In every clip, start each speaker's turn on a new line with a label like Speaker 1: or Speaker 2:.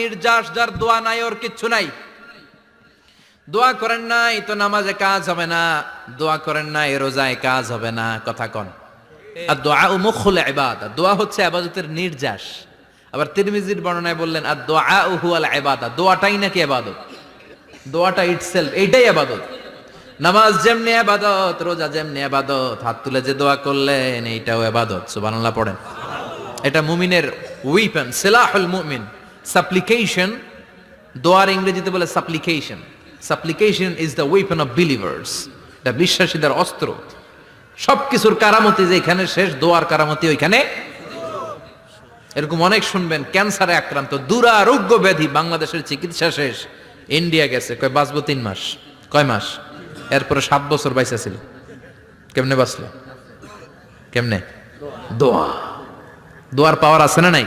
Speaker 1: নির্যাস, যার দোয়া নাই, ওর কিচ্ছু নাই। দোয়া করেন নাই, তো নামাজে কাজ হবে না। দোয়া করেন নাই, রোজায় কাজ হবে না, কথা কন। আর দোয়া ও মুখুল ইবাদত দোয়া হচ্ছে আবাদতের নির্যাস। আবার তিরমিজির বর্ণনায় বললেন, আর দোয়া ও হুয়াল ইবাদত দোয়াটাই নাকি ইবাদত? দোয়াটা ইটসেলফ এইটাই আবাদত নামাজ যেমনি আবাদত রোজা যেমনি আবাদত হাত তুলে যে দোয়া করলেন, এইটাও আবাদত সুবহানাল্লাহ পড়েন। এটা মুমিনের উইপেন সিলাহুল মুমিন। সাপ্লিকেশন দোয়ার ইংরেজিতে বলে supplication supplication is the weapon of believers এটা বিশ্বাসীদের অস্ত্র। সবকিছুর কারামতি যেখানে শেষ, দোয়ার কারামতি ওইখানে। এরকম অনেক শুনবেন, ক্যান্সারে আক্রান্ত, দুরারোগ্য ব্যাধি, বাংলাদেশের চিকিৎসা শেষ। ইন্ডিয়া গেছে, কয়, বাঁচবো তিন মাস, কয় মাস? এরপরে সাত বছর বাইসা ছিল কেমনে বাঁচলো? কেমনে? দোয়া। দোয়ার পাওয়ার আছে না নাই?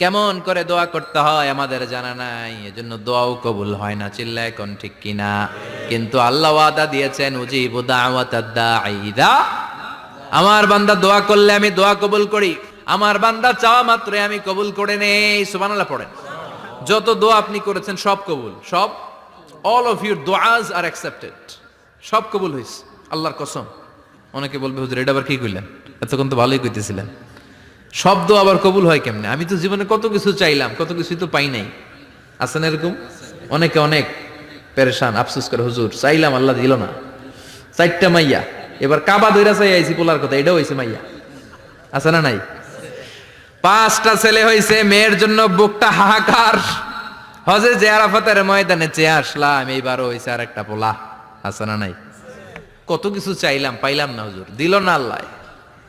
Speaker 1: কেমন করে দোয়া করতে হয় আমাদের জানা নাই। এজন্য দোয়াও কবুল হয় না চিল্লা এখন ঠিক কিনা। কিন্তু আল্লাহ ওয়াদা দিয়েছেন, উজিবু আমার বান্দা দোয়া করলে আমি দোয়া কবুল করি। আমার বান্দা চাওয়া মাত্রই আমি কবুল করে নেই। সুবহানাল্লাহ পড়েন। যত দোয়া আপনি করেছেন সব কবুল। সব all of your duas are accepted সব কবুল হইছে। আল্লাহর কসম। অনেকে বলবে, হুজুর, এটা আবার কি কইলেন? এতক্ষণ তো ভালোই কইতেছিলেন। শব্দ আবার কবুল হয় কেমনে? আমি তো জীবনে কত কিছু চাইলাম, কত কিছুই তো পাই নাই। আছেন এরকম? অনেকে অনেক পেরেশান, আফসোস করে, হুজুর, চাইলাম, আল্লাহ দিল না। চারটা মাইয়া। এবার কাবা দইরা চাই আইছি, পোলার কথা, এটাও হয়েছে মাইয়া। আছে না নাই? পাঁচটা ছেলে হয়েছে মেয়ের জন্য বুকটা হাহাকার। হজে যে আরাফাতের ময়দানে চেয়ে আসলাম, এইবারও হয়েছে আর একটা পোলা। আছে না নাই? কত কিছু চাইলাম, পাইলাম না, হুজুর। দিল না আল্লাহ।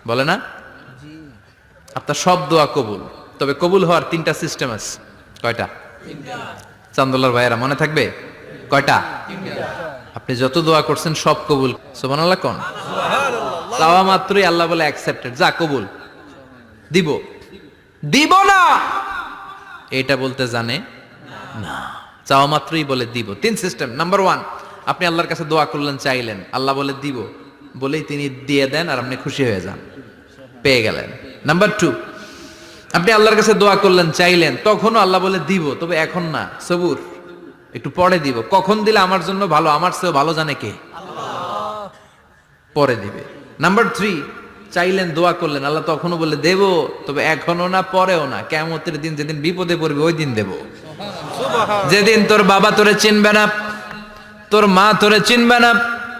Speaker 1: বলে না? আপনার সব দোয়া কবুল। তবে কবুল হওয়ার তিনটা সিস্টেম আছে। কয়টা? চান্দোলার ভাইয়েরা মনে থাকবে? কয়টা? আপনি যত দোয়া করছেন সব কবুল। সুবহানাল্লাহ কোন? চাওয়া মাত্রই আল্লাহ বলে অ্যাকসেপ্টেড যা কবুল। দিব। দিব না! এটা বলতে জানে না। চাওয়া মাত্রই বলে দিব। তিন সিস্টেম নাম্বার ওয়ান আপনি আল্লাহর কাছে দোয়া করলেন চাইলেন। আল্লাহ বলে দিব। বলেই তিনি দিয়ে দেন আর আপনি খুশি হয়ে যান। পেয়ে গেলেন। নাম্বার টু আপনি আল্লাহর কাছে দোয়া করলেন চাইলেন তখনও আল্লাহ বলে দিব তবে এখন না সবুর একটু পরে দিব। কখন দিলে আমার জন্য ভালো আমার চেয়েও ভালো জানে কে? পরে দিবে। নাম্বার থ্রি চাইলেন দোয়া করলেন আল্লাহ তখনও বলে দেব তবে এখনও না পরেও না কেমতের দিন যেদিন বিপদে পড়বে ওই দিন দেব। যেদিন তোর বাবা তোরে চিনবে না তোর মা তোরে চিনবে না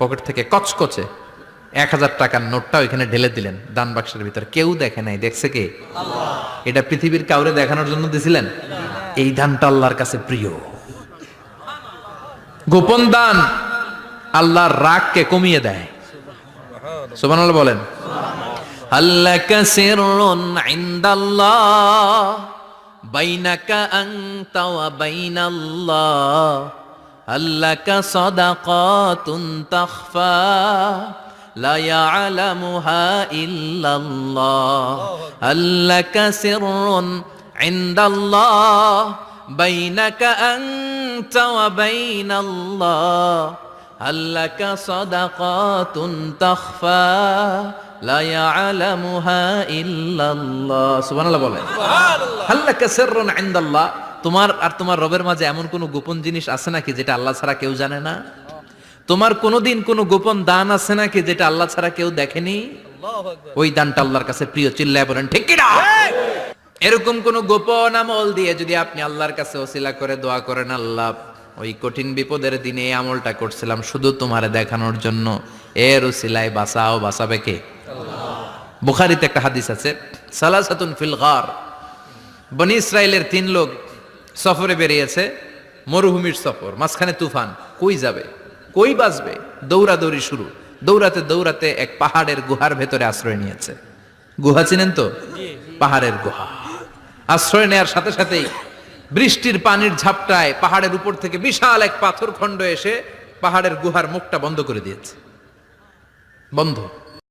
Speaker 1: পকেট থেকে কচকচে এক হাজার টাকার নোটটা ওইখানে ঢেলে দিলেন। দান বাক্সের ভিতর কেউ দেখে নাই। দেখছে কে? এটা পৃথিবীর কাউরে দেখানোর জন্য দিছিলেন? এই দানটা আল্লাহর কাছে প্রিয়। গোপন দান আল্লাহর রাগকে কমিয়ে দেয়। সুবহানাল্লাহ বলেন। আল্লাহ সিররুন ইনদাল্লাহ, বাইনাকা আনতা ওয়া বাইনাল্লাহ। আল্লাকা সাদাকাতুন তাখফা لا يعلمها إلا الله ألك سر عند الله بينك أنت وبين الله هل لك صدقات تخفى লা ইয়ালামুহা ইল্লাল্লাহ সুবহানাল্লাহ বলেন হাল্লাকা সিররুন ইনদাল্লাহ তোমার আর তোমার রবের মাঝে এমন কোনো গোপন জিনিস আছে নাকি যেটা আল্লাহ ছাড়া কেউ জানে না? তোমার কোনোদিন কোনো গোপন দান আছে নাকি যেটা আল্লাহ ছাড়া কেউ দেখেনি? ওই দানটা আল্লাহর কাছে প্রিয় চিল্লায় বলেন ঠিক কিনা এরকম কোন গোপন আমল দিয়ে যদি আপনি আল্লাহর কাছে ওসিলা করে দোয়া করেন আল্লাহ ওই কঠিন বিপদের দিনে এই আমলটা করছিলাম শুধু তোমারে দেখানোর জন্য। এর ওসিলায় বাঁচাও বাঁচাবে কে? বুখারিতে একটা হাদিস আছে সালাসাতুন ফিল গার। বনি ইসরায়েলের তিন লোক সফরে বেরিয়েছে, মরুভূমির সফর, মাঝখানে তুফান, কই যাবে? কই বাঁচবে? দৌড়াদৌড়ি শুরু। দৌড়াতে দৌড়াতে এক পাহাড়ের গুহার ভেতরে আশ্রয় নিয়েছে। গুহা চিনেন তো? পাহাড়ের গুহা। আশ্রয় নেয়ার সাথে সাথেই বৃষ্টির পানির ঝাপটায় পাহাড়ের উপর থেকে বিশাল এক পাথর খণ্ড এসে পাহাড়ের গুহার মুখটা বন্ধ করে দিয়েছে। বন্ধ।